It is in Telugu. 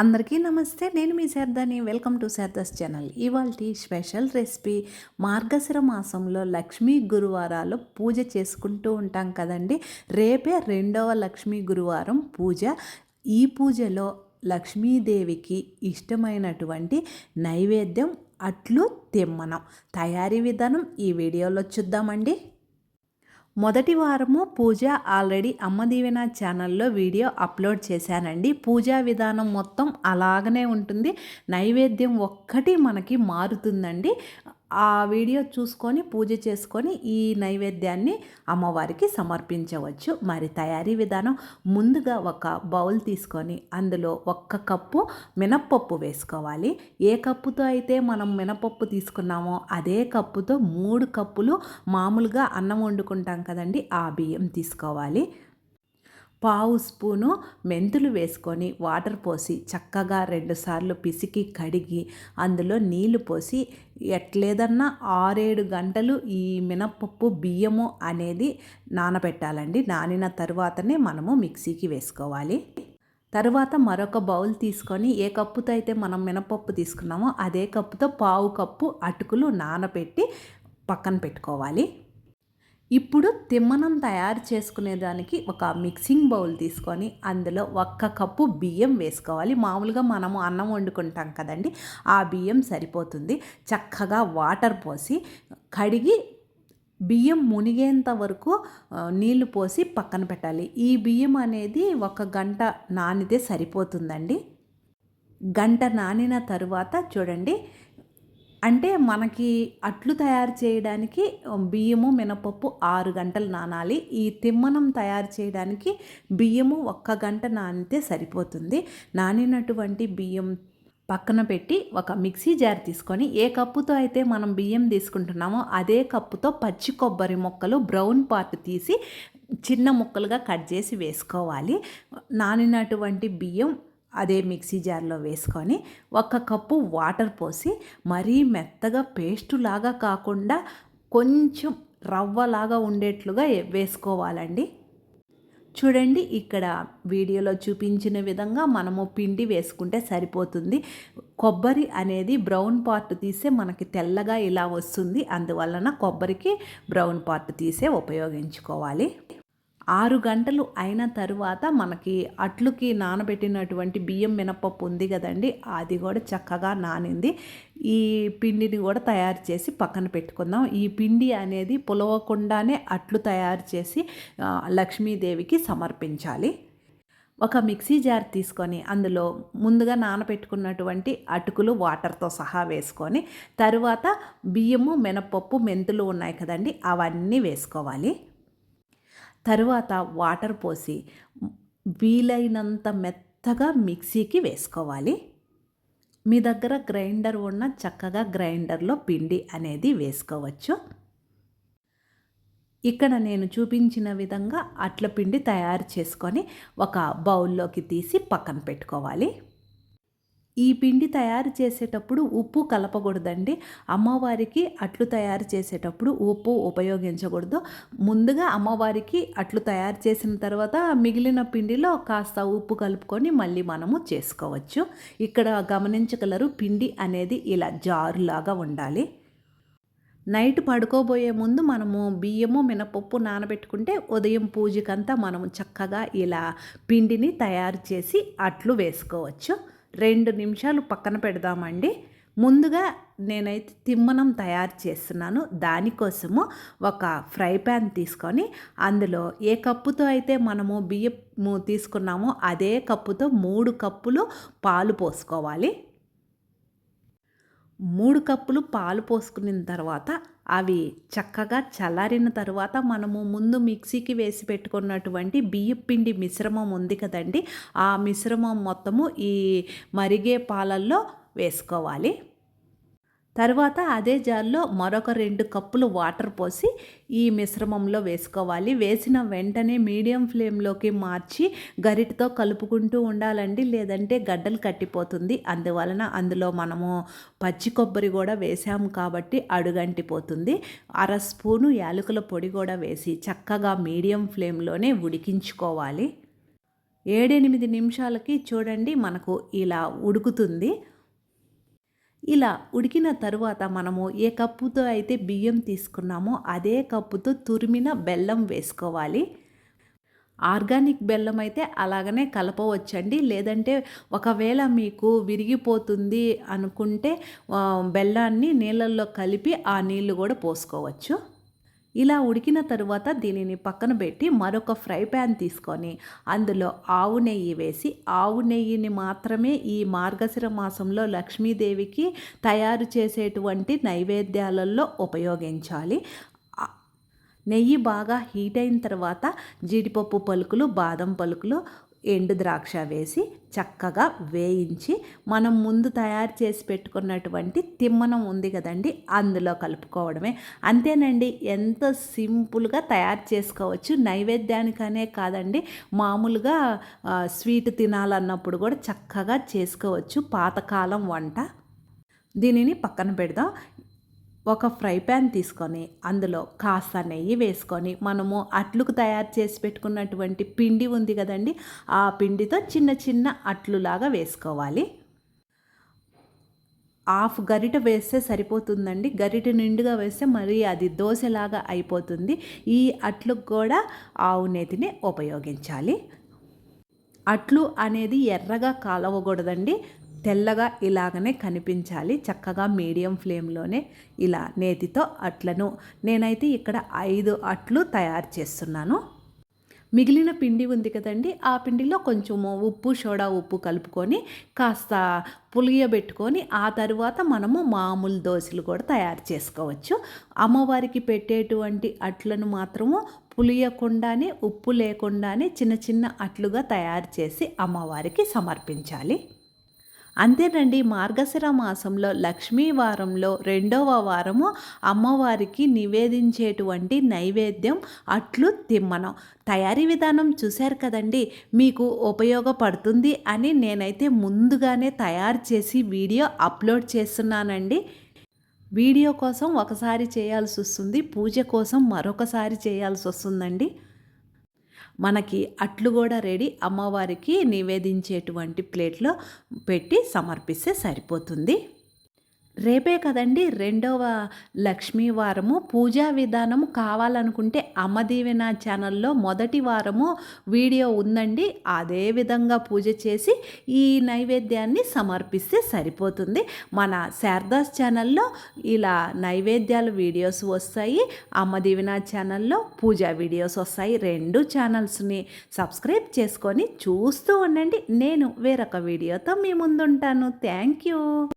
అందరికీ నమస్తే నేను మీ శారదాని. Welcome to Sharada's channel. ఇవాళ స్పెషల్ రెసిపీ మార్గశిర మాసంలో లక్ష్మీ గురువారాలు పూజ చేసుకుంటూ ఉంటాం కదండి. రేపే రెండవ లక్ష్మీ గురువారం పూజ. ఈ పూజలో లక్ష్మీదేవికి ఇష్టమైనటువంటి నైవేద్యం అట్లు తెమ్మనం. తయారీ విధానం ఈ వీడియోలో చూద్దామండి. మొదటి వారము పూజ ఆల్రెడీ అమ్మ దీవెన ఛానల్లో వీడియో అప్లోడ్ చేశానండి. పూజా విధానం మొత్తం అలాగనే ఉంటుంది. నైవేద్యం ఒక్కటి మనకి మారుతుందండి. ఆ వీడియో చూసుకొని పూజ చేసుకొని ఈ నైవేద్యాన్ని అమ్మవారికి సమర్పించవచ్చు. మరి తయారీ విధానం ముందుగా ఒక బౌల్ తీసుకొని అందులో ఒక్క కప్పు మినప్పప్పు వేసుకోవాలి. ఏ కప్పుతో అయితే మనం మినపప్పు తీసుకున్నామో అదే కప్పుతో మూడు కప్పులు మామూలుగా అన్నం వండుకుంటాం కదండి ఆ బియ్యం తీసుకోవాలి. పావు స్పూను మెంతులు వేసుకొని వాటర్ పోసి చక్కగా రెండుసార్లు పిసికి కడిగి అందులో నీళ్ళు పోసి ఎట్లేదన్నా ఆరేడు గంటలు ఈ మినపప్పు బియ్యము అనేది నానబెట్టాలండి. నానిన తర్వాతనే మనము మిక్సీకి వేసుకోవాలి. తర్వాత మరొక బౌల్ తీసుకొని ఏ కప్పుతో అయితే మనం మినపప్పు తీసుకున్నామో అదే కప్పుతో పావు కప్పు అటుకులు నానబెట్టి పక్కన పెట్టుకోవాలి. ఇప్పుడు తిమ్మనం తయారు చేసుకునేదానికి ఒక మిక్సింగ్ బౌల్ తీసుకొని అందులో ఒక్క కప్పు బియ్యం వేసుకోవాలి. మామూలుగా మనము అన్నం వండుకుంటాం కదండి ఆ బియ్యం సరిపోతుంది. చక్కగా వాటర్ పోసి కడిగి బియ్యం మునిగేంత వరకు నీళ్ళు పోసి పక్కన పెట్టాలి. ఈ బియ్యం అనేది ఒక గంట నానితే సరిపోతుందండి. గంట నానిన తరువాత చూడండి అంటే మనకి అట్లు తయారు చేయడానికి బియ్యము మినపప్పు ఆరు గంటలు నానాలి. ఈ తిమ్మనం తయారు చేయడానికి బియ్యము ఒక్క గంట నానితే సరిపోతుంది. నానినటువంటి బియ్యం పక్కన పెట్టి ఒక మిక్సీ జార్ తీసుకొని ఏ కప్పుతో అయితే మనం బియ్యం తీసుకుంటున్నామో అదే కప్పుతో పచ్చి కొబ్బరి మొక్కలు బ్రౌన్ పార్ట్ తీసి చిన్న ముక్కలుగా కట్ చేసి వేసుకోవాలి. నానినటువంటి బియ్యం అదే మిక్సీ జార్లో వేసుకొని ఒక కప్పు వాటర్ పోసి మరీ మెత్తగా పేస్టు లాగా కాకుండా కొంచెం రవ్వలాగా ఉండేట్లుగా వేసుకోవాలండి. చూడండి ఇక్కడ వీడియోలో చూపించిన విధంగా మనము పిండి వేసుకుంటే సరిపోతుంది. కొబ్బరి అనేది బ్రౌన్ పార్ట్ తీసే మనకి తెల్లగా ఇలా వస్తుంది. అందువలన కొబ్బరికి బ్రౌన్ పార్ట్ తీసే ఉపయోగించుకోవాలి. ఆరు గంటలు అయిన తరువాత మనకి అట్లుకి నానబెట్టినటువంటి బియ్యం మినపప్పు ఉంది కదండి అది కూడా చక్కగా నానింది. ఈ పిండిని కూడా తయారు చేసి పక్కన పెట్టుకుందాం. ఈ పిండి అనేది పులవకుండానే అట్లు తయారు చేసి లక్ష్మీదేవికి సమర్పించాలి. ఒక మిక్సీ జార్ తీసుకొని అందులో ముందుగా నానబెట్టుకున్నటువంటి అటుకులు వాటర్తో సహా వేసుకొని తరువాత బియ్యము మినపప్పు మెంతులు ఉన్నాయి కదండి అవన్నీ వేసుకోవాలి. తరువాత వాటర్ పోసి వీలైనంత మెత్తగా మిక్సీకి వేసుకోవాలి. మీ దగ్గర గ్రైండర్ ఉన్న చక్కగా గ్రైండర్లో పిండి అనేది వేసుకోవచ్చు. ఇక్కడ నేను చూపించిన విధంగా అట్ల పిండి తయారు చేసుకొని ఒక బౌల్లోకి తీసి పక్కన పెట్టుకోవాలి. ఈ పిండి తయారు చేసేటప్పుడు ఉప్పు కలపకూడదండి. అమ్మవారికి అట్లు తయారు చేసేటప్పుడు ఉప్పు ఉపయోగించకూడదు. ముందుగా అమ్మవారికి అట్లు తయారు చేసిన తర్వాత మిగిలిన పిండిలో కాస్త ఉప్పు కలుపుకొని మళ్ళీ మనము చేసుకోవచ్చు. ఇక్కడ గమనించగలరు పిండి అనేది ఇలా జారులాగా ఉండాలి. నైట్ పడుకోబోయే ముందు మనము బియ్యము మినపప్పు నానబెట్టుకుంటే ఉదయం పూజకంతా మనము చక్కగా ఇలా పిండిని తయారు చేసి అట్లు వేసుకోవచ్చు. రెండు నిమిషాలు పక్కన పెడదామండి. ముందుగా నేనైతే తిమ్మనం తయారు చేస్తున్నాను. దానికోసము ఒక ఫ్రై ప్యాన్ తీసుకొని అందులో ఏ కప్పుతో అయితే మనము బియ్యము తీసుకున్నామో అదే కప్పుతో మూడు కప్పులు పాలు పోసుకోవాలి. మూడు కప్పులు పాలు పోసుకున్న తర్వాత అవి చక్కగా చల్లారిన తర్వాత మనము ముందు మిక్సీకి వేసి పెట్టుకున్నటువంటి బియ్యం పిండి మిశ్రమం ఉంది కదండి ఆ మిశ్రమం మొత్తము ఈ మరిగే పాలల్లో వేసుకోవాలి. తర్వాత అదే జార్లో మరొక రెండు కప్పులు వాటర్ పోసి ఈ మిశ్రమంలో వేసుకోవాలి. వేసిన వెంటనే మీడియం ఫ్లేమ్లోకి మార్చి గరిటతో కలుపుకుంటూ ఉండాలండి లేదంటే గడ్డలు కట్టిపోతుంది. అందువలన అందులో మనము పచ్చి కొబ్బరి కూడా వేసాము కాబట్టి అడుగంటిపోతుంది. అర స్పూను యాలకుల పొడి కూడా వేసి చక్కగా మీడియం ఫ్లేమ్లోనే ఉడికించుకోవాలి. ఏడెనిమిది నిమిషాలకి చూడండి మనకు ఇలా ఉడుకుతుంది. ఇలా ఉడికిన తరువాత మనము ఏ కప్పుతో అయితే బియ్యం తీసుకున్నామో అదే కప్పుతో తురిమిన బెల్లం వేసుకోవాలి. ఆర్గానిక్ బెల్లం అయితే అలాగనే కలపవచ్చండి. లేదంటే ఒకవేళ మీకు విరిగిపోతుంది అనుకుంటే బెల్లాన్ని నీళ్ళల్లో కలిపి ఆ నీళ్ళు కూడా పోసుకోవచ్చు. ఇలా ఉడికిన తరువాత దీనిని పక్కన పెట్టి మరొక ఫ్రై ప్యాన్ తీసుకొని అందులో ఆవు నెయ్యి వేసి ఆవు నెయ్యిని మాత్రమే ఈ మార్గశిర మాసంలో లక్ష్మీదేవికి తయారు చేసేటువంటి నైవేద్యాలలో ఉపయోగించాలి. నెయ్యి బాగా హీట్ అయిన తర్వాత జీడిపప్పు పలుకులు బాదం పలుకులు ఎండు ద్రాక్ష వేసి చక్కగా వేయించి మనం ముందు తయారు చేసి పెట్టుకున్నటువంటి తిమ్మనం ఉంది కదండి అందులో కలుపుకోవడమే. అంతేనండి ఎంత సింపుల్గా తయారు చేసుకోవచ్చు. నైవేద్యానికనే కాదండి మామూలుగా స్వీట్ తినాలన్నప్పుడు కూడా చక్కగా చేసుకోవచ్చు. పాతకాలం వంట. దీనిని పక్కన పెడదాం. ఒక ఫ్రై ప్యాన్ తీసుకొని అందులో కాస్త నెయ్యి వేసుకొని మనము అట్లుకు తయారు చేసి పెట్టుకున్నటువంటి పిండి ఉంది కదండి ఆ పిండితో చిన్న చిన్న అట్లులాగా వేసుకోవాలి. హాఫ్ గరిట వేస్తే సరిపోతుందండి. గరిట నిండుగా వేస్తే మరి అది దోశలాగా అయిపోతుంది. ఈ అట్లకు కూడా ఆవు నేతిని ఉపయోగించాలి. అట్లు అనేది ఎర్రగా కాలవకూడదండి. తెల్లగా ఇలాగనే కనిపించాలి. చక్కగా మీడియం ఫ్లేమ్లోనే ఇలా నేతితో అట్లను. నేనైతే ఇక్కడ ఐదు అట్లు తయారు చేస్తున్నాను. మిగిలిన పిండి ఉంది కదండి ఆ పిండిలో కొంచెము ఉప్పు సోడా ఉప్పు కలుపుకొని కాస్త పులియబెట్టుకొని ఆ తరువాత మనము మామూలు దోశలు కూడా తయారు చేసుకోవచ్చు. అమ్మవారికి పెట్టేటువంటి అట్లను మాత్రము పులియకుండానే ఉప్పు లేకుండానే చిన్న చిన్న అట్లుగా తయారు చేసి అమ్మవారికి సమర్పించాలి. అంతేనండి మార్గశిర మాసంలో లక్ష్మీ వారంలో రెండవ వారము అమ్మవారికి నివేదించేటువంటి నైవేద్యం అట్లు తిమ్మనం. తయారీ విధానం చూశారు కదండి మీకు ఉపయోగపడుతుంది అని నేనైతే ముందుగానే తయారు చేసి వీడియో అప్లోడ్ చేస్తున్నానండి. వీడియో కోసం ఒకసారి చేయాల్సి వస్తుంది పూజ కోసం మరొకసారి చేయాల్సి వస్తుందండి. మనకి అట్లు కూడా రెడీ. అమ్మవారికి నివేదించేటువంటి ప్లేట్లో పెట్టి సమర్పిస్తే సరిపోతుంది. రేపే కదండి రెండవ లక్ష్మీ వారము. పూజా విధానము కావాలనుకుంటే అమ్మదీవెన ఛానల్లో మొదటి వారము వీడియో ఉందండి. అదే విధంగా పూజ చేసి ఈ నైవేద్యాన్ని సమర్పిస్తే సరిపోతుంది. మన శారదాస్ ఛానల్లో ఇలా నైవేద్యాల వీడియోస్ వస్తాయి. అమ్మదీవెన ఛానల్లో పూజా వీడియోస్ వస్తాయి. రెండు ఛానల్స్ని సబ్స్క్రైబ్ చేసుకొని చూస్తూ ఉండండి. నేను వేరొక వీడియోతో మీ ముందుంటాను. Thank you.